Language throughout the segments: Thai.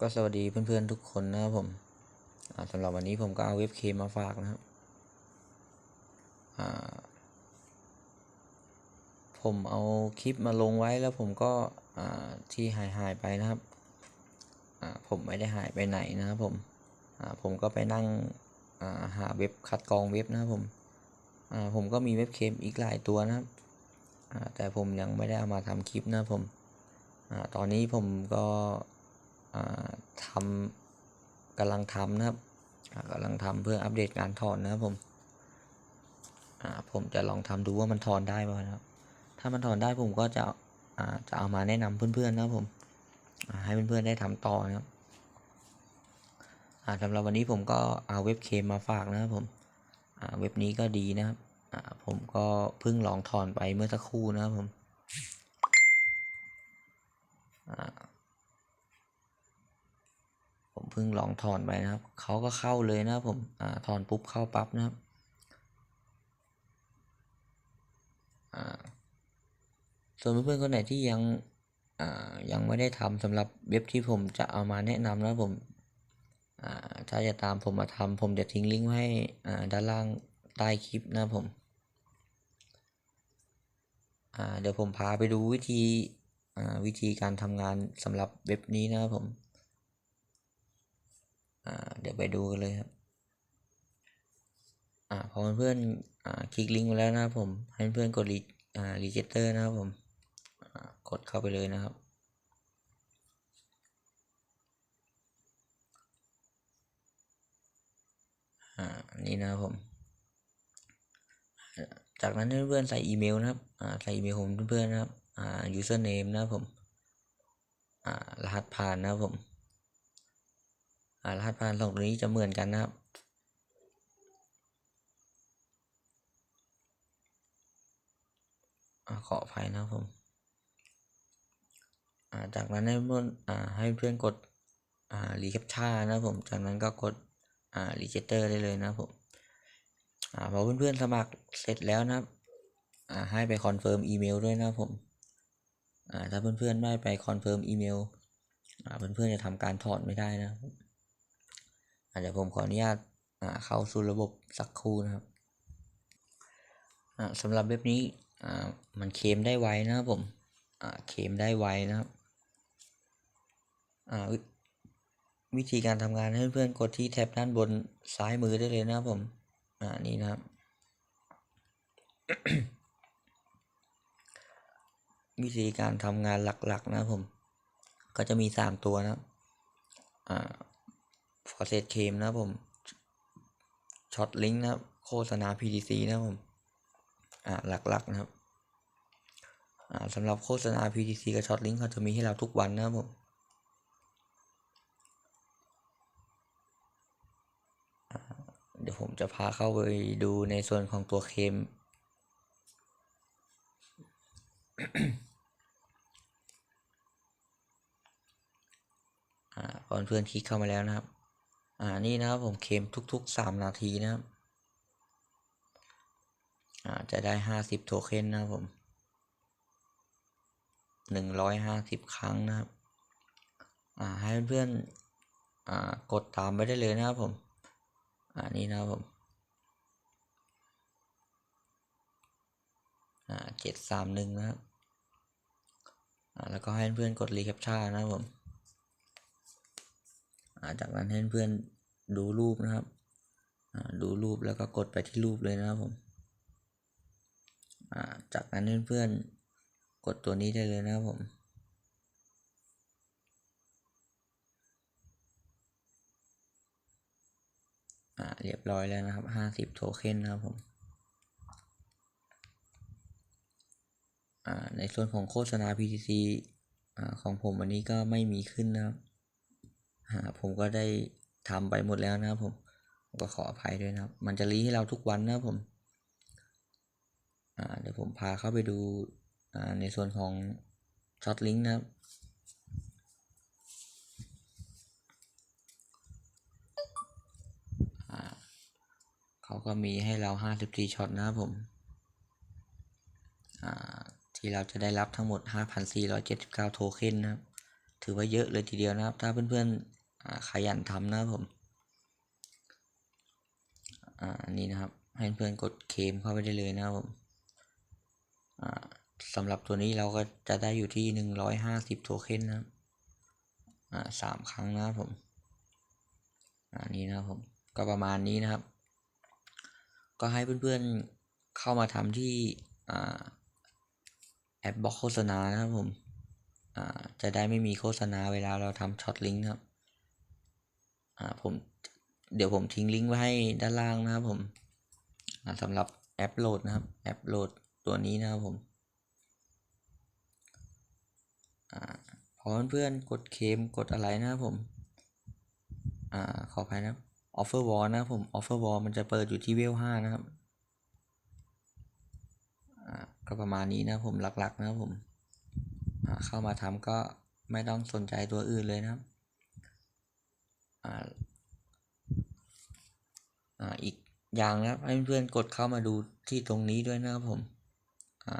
ก็สวัสดีเพื่อนๆทุกคนนะครับผมสำหรับวันนี้ผมก็เอาเว็บเคมาฝากนะครับผมเอาคลิปมาลงไว้แล้วผมก็ที่หายหายไปนะครับผมไม่ได้หายไปไหนนะครับผมผมก็ไปนั่งาหาเว็บคัดกรองเว็บนะครับผมผมก็มีเว็บเคมอีกหลายตัวนะครับแต่ผมยังไม่ได้เอามาทำคลิปนะครับผมอตอนนี้ผมก็ ทำกำลังทำนะครับกำลังทำเพื่ออัปเดตการถอนนะครับผมผมจะลองทำดูว่ามันถอนได้ไหมครับ ถ้ามันถอนได้ผมก็จะจะเอามาแนะนำเพื่อนๆนะครับผมให้เพื่อนๆได้ทำต่อนะครับสำหรับวันนี้ผมก็เอาเว็บเคมมาฝากนะครับผมเว็บนี้ก็ดีนะครับผมก็เพิ่งลองถอนไปเมื่อสักครู่นะครับผม เพิ่งลองถอนไปนะครับเขาก็เข้าเลยนะครับผมอ่าถอนปุ๊บเข้าปั๊บนะครับอ่าส่วนเพื่อนๆคนไหนที่ยังอ่ายังไม่ได้ทำสำหรับเว็บที่ผมจะเอามาแนะนำนะผมอ่าถ้าจะตามผมมาทำผมจะทิ้งลิงก์ไว้ให้อ่าด้านล่างใต้คลิปนะผมอ่าเดี๋ยวผมพาไปดูวิธีอ่าวิธีการทำงานสำหรับเว็บนี้นะครับผม เดี๋ยวไปดูกันเลยครับอ่าพอเพื่อนอ่าคลิกลิงก์มาแล้วนะครับผมให้เพื่อนกดรีอ่ารีจิสเตอร์นะครับผมกดเข้าไปเลยนะครับอ่านี่นะครับผม จากนั้นเพื่อนๆใส่อีเมลนะครับอ่าใส่อีเมลของเพื่อนๆนะครับอ่า username นะครับผมอ่ารหัสผ่านนะครับผม รหัสผ่านสองตัวนี้จะเหมือนกันนะครับ ขออภัยนะครับผมาจากนั้นให้เพื่อนให้เพื่อนกดอ่ารีแคปชั่นนะครับผมจากนั้นก็กดรีเจสเตอร์ได้เลยนะครับผมอพอเพื่อนๆสมัครเสร็จแล้วนะครับให้ไปคอนเฟิร์มอีเมลด้วยนะครับผมถ้าเพื่อนๆไม่ไปคอนเฟิร์มอีเมลเพื่อนๆจะทำการถอนไม่ได้นะครับ เดี๋ยวผมขออนุญาตเข้าสู่ระบบสักครู่นะครับสำหรับเว็บนี้มันเคมได้ไวนะครับผมเคมได้ไวนะครับวิธีการทำงานให้เพื่อนๆกดที่แท็บด้านบนซ้ายมือได้เลยนะครับผมอ่านี่นะครับ วิธีการทำงานหลักๆ นะครับผม ก็จะมีสามตัวนะอ่า ฟอร์เซตเคมนะผมช็อตลิงก์นะครับ โฆษณา PDC นะผม อ่าหลักๆนะครับ อ่าสำหรับโฆษณา PDC กับช็อตลิงก์เขาจะมีให้เราทุกวันนะครับผมเดี๋ยวผมจะพาเข้าไปดูในส่วนของตัวเคม อ่าพอเพื่อนคลิกเข้ามาแล้วนะครับ อ่านี่นะครับผมเคมทุกๆสามนาทีนะครับอ่าจะได้ห้าสิบโทเค็นนะครับผมหนึ่งร้อยห้าสิบครั้งนะครับอ่าให้เพื่อนๆอ่ากดตามไปได้เลยนะครับผมอ่านี่นะครับผมอ่าเจ็ดสามหนึ่งนะครับอ่าแล้วก็ให้เพื่อนกดรีแคปชั่นนะครับผม จากนั้นให้เพื่อนดูรูปนะครับ ดูรูปแล้วก็กดไปที่รูปเลยนะครับผมอ่าจากนั้นเพื่อนๆกดตัวนี้ได้เลยนะครับผมเรียบร้อยแล้วนะครับห้าสิบโทเค็นนะครับผมในส่วนของโฆษณา PTC อของผมวันนี้ก็ไม่มีขึ้นนะครับ อ่าผมก็ได้ทำไปหมดแล้วนะครับผมผมก็ขออภัยด้วยนะครับ มันจะรีให้เราทุกวันนะครับผมเดี๋ยวผมพาเข้าไปดูในส่วนของช็อตลิงก์นะครับเขาก็มีให้เราห้าสิบสี่ช็อตนะครับผมที่เราจะได้รับทั้งหมดห้าพันสี่ร้อยเจ็ดสิบเก้าโทเค็นนะครับ ถือว่าเยอะเลยทีเดียวนะครับ ถ้าเพื่อนๆ ขยันทำนะครับผมอ่าอันนี้นะครับ ให้เพื่อนกดเคมเข้าไปได้เลยนะครับผมอ่าสำหรับตัวนี้เราก็จะได้อยู่ที่หนึ่งร้อยห้าสิบโทเค็นนะครับอ่าสามครั้งนะครับผมอ่านี้นะครับผมก็ประมาณนี้นะครับ ก็ให้เพื่อนๆเข้ามาทำที่อ่าแอปบล็อกโฆษณานะครับผมอ่าจะได้ไม่มีโฆษณาเวลาเราทำช็อตลิงก์ครับ ผมเดี๋ยวผมทิ้งลิงก์ไว้ให้ด้านล่างนะครับผมสำหรับแอปโหลดนะครับแอปโหลดตัวนี้นะครับผมอพอเพื่อนๆกดเคมกดอะไรนะครับผมอ่าขออภัยนะครับ offer wall นะครับผม offer wall มันจะเปิดอยู่ที่เวลห้านะครับก็ประมาณนี้นะครับผมหลักๆนะครับผมเข้ามาทำก็ไม่ต้องสนใจตัวอื่นเลยนะครับอ่า อีกอย่างนะครับให้เพื่อนๆกดเข้ามาดูที่ตรงนี้ด้วยนะครับผมอ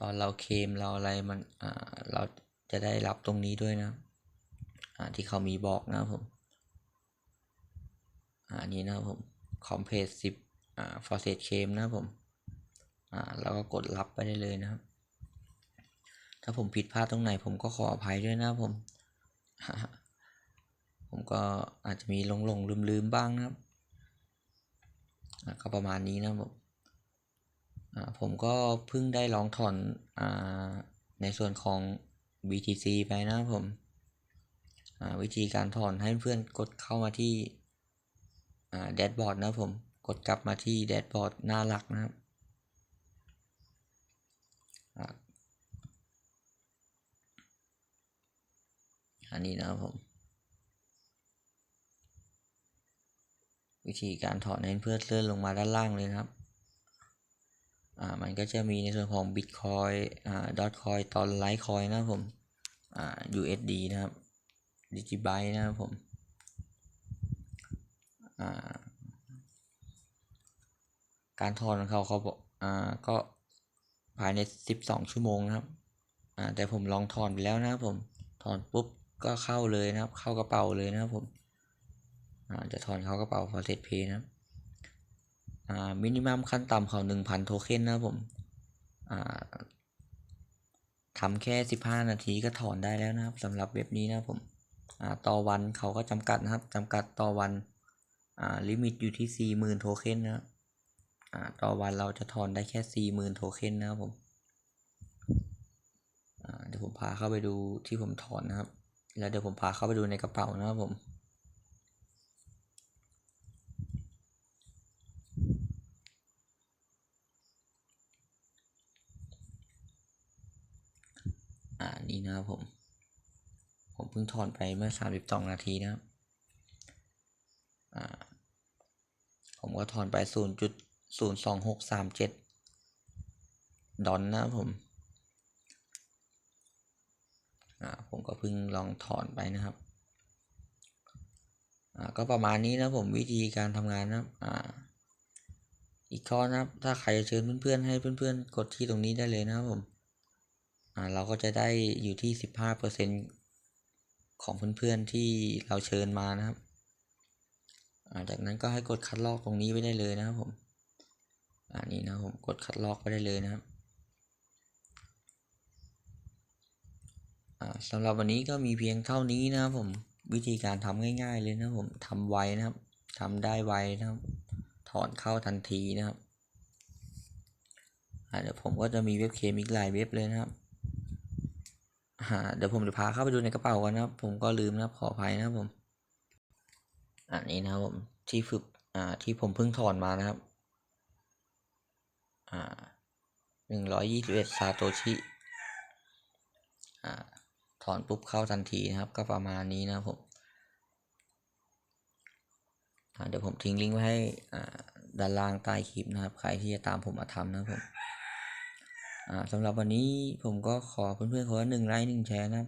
ตอนเราเคมเราอะไรมันเราจะได้รับตรงนี้ด้วยนะที่เขามีบอกนะครับผมอันนี้นะครับผม compressive อ่า faucet claim นะครับผมแล้วก็กดรับไปได้เลยนะครับ ถ้าผมผิดพลาดตรงไหนผมก็ขออภัยด้วยนะครับผม ผมก็อาจจะมีหลงหลงลืมลืมๆบ้างนะครับอ่าก็ประมาณนี้นะผมอ่าผมก็เพิ่งได้ลองถอนอ่าในส่วนของ BTC ไปนะผมอ่าวิธีการถอนให้เพื่อนกดเข้ามาที่อ่าแดชบอร์ดนะผมกดกลับมาที่แดชบอร์ดหน้าหลักนะครับอ่าอันนี้นะครับผม วิธีการถอนให้เพื่อนเลื่อนลงมาด้านล่างเลยครับ อ่า มันก็จะมีในส่วนของ Bitcoin อ่า Dotcoin ตอน Litecoin นะครับผม อ่า USD นะครับดิจิไบนะครับผม อ่า การถอนของเขาเขาบอก อ่า ก็ภายในสิบสองชั่วโมงนะครับ อ่า แต่ผมลองถอนไปแล้วนะครับผม ถอนปุ๊บก็เข้าเลยนะครับ เข้ากระเป๋าเลยนะครับผม จะถอนเข้ากระเป๋า Faucet Pay นะครับอ่ามินิมัมขั้นต่ำเขาหนึ่งพันโทเค็นนะครับผมอ่าทำแค่สิบห้านาทีก็ถอนได้แล้วนะครับสำหรับเว็บนี้นะครับผมอ่าต่อวันเขาก็จำกัดนะครับจำกัดต่อวันอ่าลิมิตอยู่ที่สี่หมื่นโทเค็นนะครับอ่าต่อวันเราจะถอนได้แค่สี่หมื่นโทเค็นนะครับผมอ่าเดี๋ยวผมพาเข้าไปดูที่ผมถอนนะครับ แล้วเดี๋ยวผมพาเข้าไปดูในกระเป๋านะครับผม นี่นะครับผม ผมเพิ่งถอนไปเมื่อสามสิบสองนาทีนะครับผมก็ถอนไปศูนย์จุดศูนย์สองหกสามเจ็ดดอลนะครับผม ผมก็เพิ่งลองถอนไปนะครับ ก็ประมาณนี้นะผมวิธีการทำงานนะครับออีกข้อนะครับ ถ้าใครจะเชิญเพื่อนๆ ให้เพื่อนๆ กดที่ตรงนี้ได้เลยนะครับผม เราก็จะได้อยู่ที่สิบห้าเปอร์เซ็นของเพื่อนๆที่เราเชิญมานะครับาจากนั้นก็ให้กดคัดลอกตรงนี้ไว้ได้เลยนะครับผมอ่านี่นะผมกดคัดลอกไว้ได้เลยนะครับสำหรับวันนี้ก็มีเพียงเท่านี้นะครับผมวิธีการทำง่าย ๆ เลยนะครับผมทำไวนะครับทำได้ไวนะครับ ถอนเข้าทันทีนะครับเดี๋ยวผมก็จะมีเว็บเคมอีกหลายเว็บเลยนะครับ อ่าเดี๋ยวผมจะพาเข้าไปดูในกระเป๋ากันนะครับ ผมก็ลืมนะครับขออภัยนะครับผม อันนี้นะครับผมที่ฝึกอ่าที่ผมเพิ่งถอนมานะครับ อ่าหนึ่งร้อยยี่สิบเอ็ดซาโตชิ อ่าถอนปุ๊บเข้าทันทีนะครับ ก็ประมาณนี้นะครับผมเดี๋ยวผมทิ้งลิงก์ไว้ให้อ่าด้านล่างใต้คลิปนะครับ ใครที่จะตามผมมาทำนะครับผม สำหรับวันนี้ผมก็ขอเพื่อนๆคนละหนึ่งไลค์หนึ่งแชร์นะ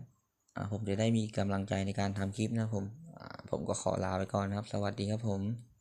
ครับผมจะได้มีกำลังใจในการทำคลิปนะผมผมก็ขอลาไปก่อนนะครับ สวัสดีครับผม